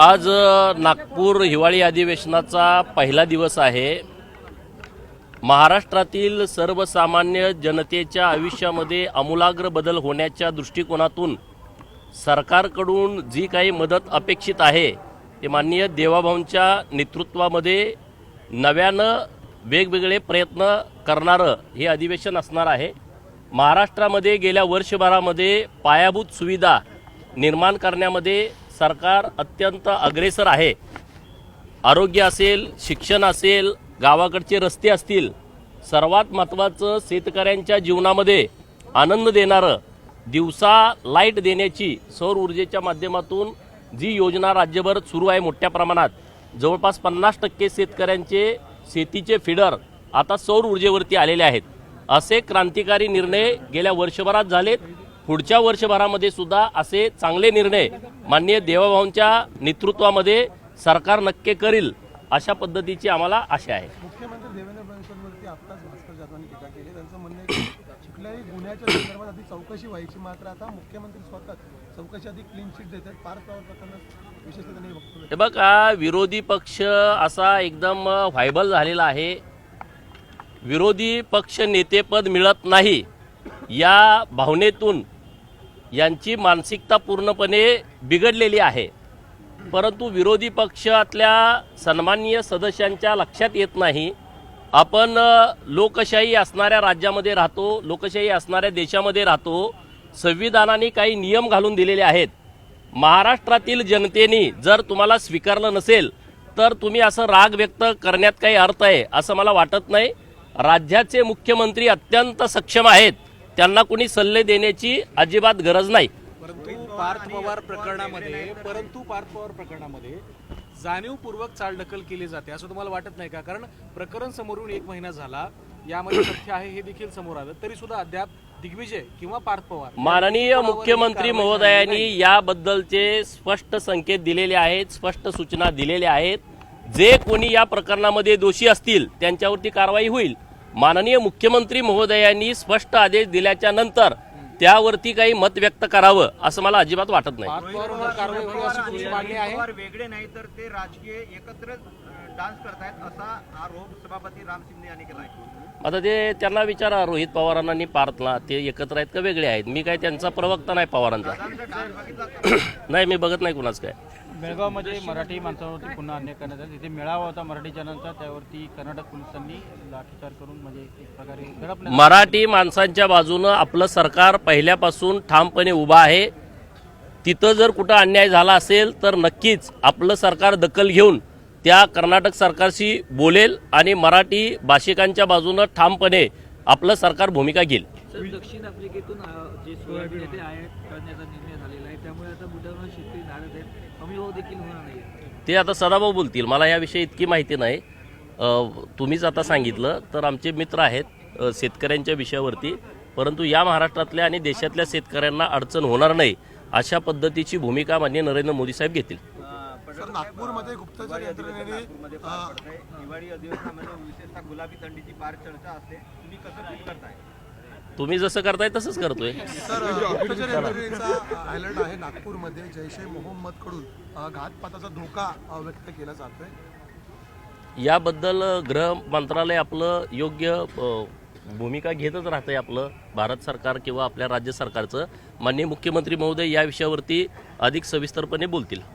आज नागपूर हिवाळी अधिवेशनाचा पहिला दिवस आहे. महाराष्ट्रातील सर्वसामान्य जनतेच्या आयुष्यामध्ये आमूलाग्र बदल होण्याच्या दृष्टिकोनातून सरकारकडून जी काही मदत अपेक्षित आहे ते माननीय देवाभाऊंच्या नेतृत्वामध्ये नव्यानं वेगवेगळे प्रयत्न करणारं हे अधिवेशन असणार आहे. महाराष्ट्रामध्ये गेल्या वर्षभरामध्ये पायाभूत सुविधा निर्माण करण्यामध्ये सरकार अत्यंत अग्रेसर आहे. आरोग्य असेल शिक्षण असेल गावाकडचे रस्ते असतील सर्वात महत्त्वाचं शेतकऱ्यांच्या जीवनामध्ये आनंद देणारं दिवसा लाइट देण्याची सौर ऊर्जेच्या माध्यमातून जी योजना राज्यभर सुरू आहे मोठ्या प्रमाणात जवळपास पन्नास टक्के शेतकऱ्यांचे शेतीचे फिडर आता सौर ऊर्जेवरती आलेले आहेत. असे क्रांतिकारी निर्णय गेल्या वर्षभरात झालेत. पुढच्या वर्षभरामध्ये सुद्धा असे चांगले निर्णय माननीय देवाभाऊंच्या नेतृत्वामध्ये सरकार नक्की करील अशा पद्धतीची आम्हाला आशा आहे. मुख्यमंत्री देवेंद्र फडणवीसांवरती आत्ताच भास्कर जाधवांनी टीका केली. त्यांचं म्हणणं आहे की कुठल्याही गुन्ह्याच्या संदर्भात आधी चौकशी व्हायची मात्र आता मुख्यमंत्री स्वतः चौकशी आधी क्लीन चिट देतात. पार पॉवर प्रकरणात विशेषतः त्यांनी वक्तव्य हे बघा विरोधी पक्ष असा एकदम व्हायबल झालेला आहे. विरोधी पक्ष नेतेपद मिळत नाही. या भावनेतून यांची मानसिकता पूर्णपणे बिघडलेली आहे. परंतु विरोधी पक्षातल्या सन्माननीय सदस्यांच्या लक्षात येत नाही. आपण लोकशाही असणाऱ्या राज्यामध्ये राहतो लोकशाही असणाऱ्या देशामध्ये राहतो. संविधानाने काही नियम घालून दिलेले आहेत. महाराष्ट्रातील जनतेने जर तुम्हाला स्वीकारलं नसेल तर तुम्ही असं राग व्यक्त करण्यात काही अर्थ आहे असं मला वाटत नाही. राज्याचे मुख्यमंत्री अत्यंत सक्षम आहेत. त्यांना कोणी सल्ले देण्याची अजिबात गरज नाही. परंतु पार्थ पवार प्रकरणामध्ये परंतु पार्थ पवार प्रकरणामध्ये जाणीवपूर्वक चालढकल केली जाते असं तुम्हाला वाटत नाही का? कारण प्रकरण समोरून एक महिना झाला यामध्ये तथ्य आहे हे देखील समोर आलं. तरी सुद्धा अद्याप दिग्विजय किंवा पार्थ पवार माननीय मुख्यमंत्री महोदयांनी. याबद्दलचे स्पष्ट संकेत दिलेले आहेत स्पष्ट सूचना दिलेल्या आहेत. जे कोणी या प्रकरणामध्ये दोषी असतील त्यांच्यावरती कारवाई होईल. माननीय मुख्यमंत्री महोदयांनी स्पष्ट आदेश दिल्याच्या नंतर त्यावरती काही मत व्यक्त करावं असं मला अजिबात वाटत नाही. वेगळे नाही तर ते राजकीय एकत्र डान्स करतायत असा आरोप सभापती राम शिंदे यांनी केला आता ते त्यांना विचारा रोहित पवारांना आणि पार्थला ते एकत्र आहेत का वेगळे आहेत? मी काय त्यांचा प्रवक्ता नाही पवारांचा? नाही मी बघत नाही कुणाच काय. बेळगावमध्ये मराठी माणसावरती पुन्हा अन्याय करण्यात आला. तिथे मेळावा होता मराठी जनांचा त्यावरती कर्नाटक पोलिसांनी लाठीचार करून म्हणजे एक प्रकारे मराठी माणसांच्या बाजूनं आपलं सरकार पहिल्यापासून ठामपणे उभं आहे. तिथं जर कुठं अन्याय झाला असेल तर नक्कीच आपलं सरकार दखल घेऊन त्या कर्नाटक सरकारशी बोलेल आणि मराठी भाषिकांच्या बाजूनं ठामपणे आपलं सरकार भूमिका घेईल. दक्षिण आफ्रिकेतून जे सोयाबीन ते आयात करण्याचा निर्णय झालेला आहे. त्यामुळे आता बुटावर शेतकरी नाराज आहेत. हमी भाव देखील होणार नाही ते आता सदाभाऊ बोलतील. मला याविषयी इतकी माहिती नाही. तुम्हीच आता सांगितलं तर आमचे मित्र आहेत शेतकऱ्यांच्या विषयावरती. परंतु या महाराष्ट्रातल्या आणि देशातल्या शेतकऱ्यांना अडचण होणार नाही अशा पद्धतीची भूमिका माननीय नरेंद्र मोदी साहेब घेतील. सर नागपूरमध्ये गुप्तचर यंत्रणेने हिवाळी अधिवेशनामध्ये विशेषतः गुलाबी थंडीची फार चर्चा असते. तुम्ही कसं फील करताय? तुम्ही जसं करताय तसंच करतोय. सर गुप्तचर यंत्रणेचा अलर्ट आहे नागपूरमध्ये जैश ए मोहम्मदकडून अ, घातपाताचा धोका व्यक्त केला जातोय. याबद्दल गृह मंत्रालय आपलं योग्य भूमिका घेतच राहतंय आपलं. भारत सरकार किंवा आपल्या राज्य सरकारचं. माननीय मुख्यमंत्री महोदय या विषयावरती अधिक सविस्तरपणे बोलतील.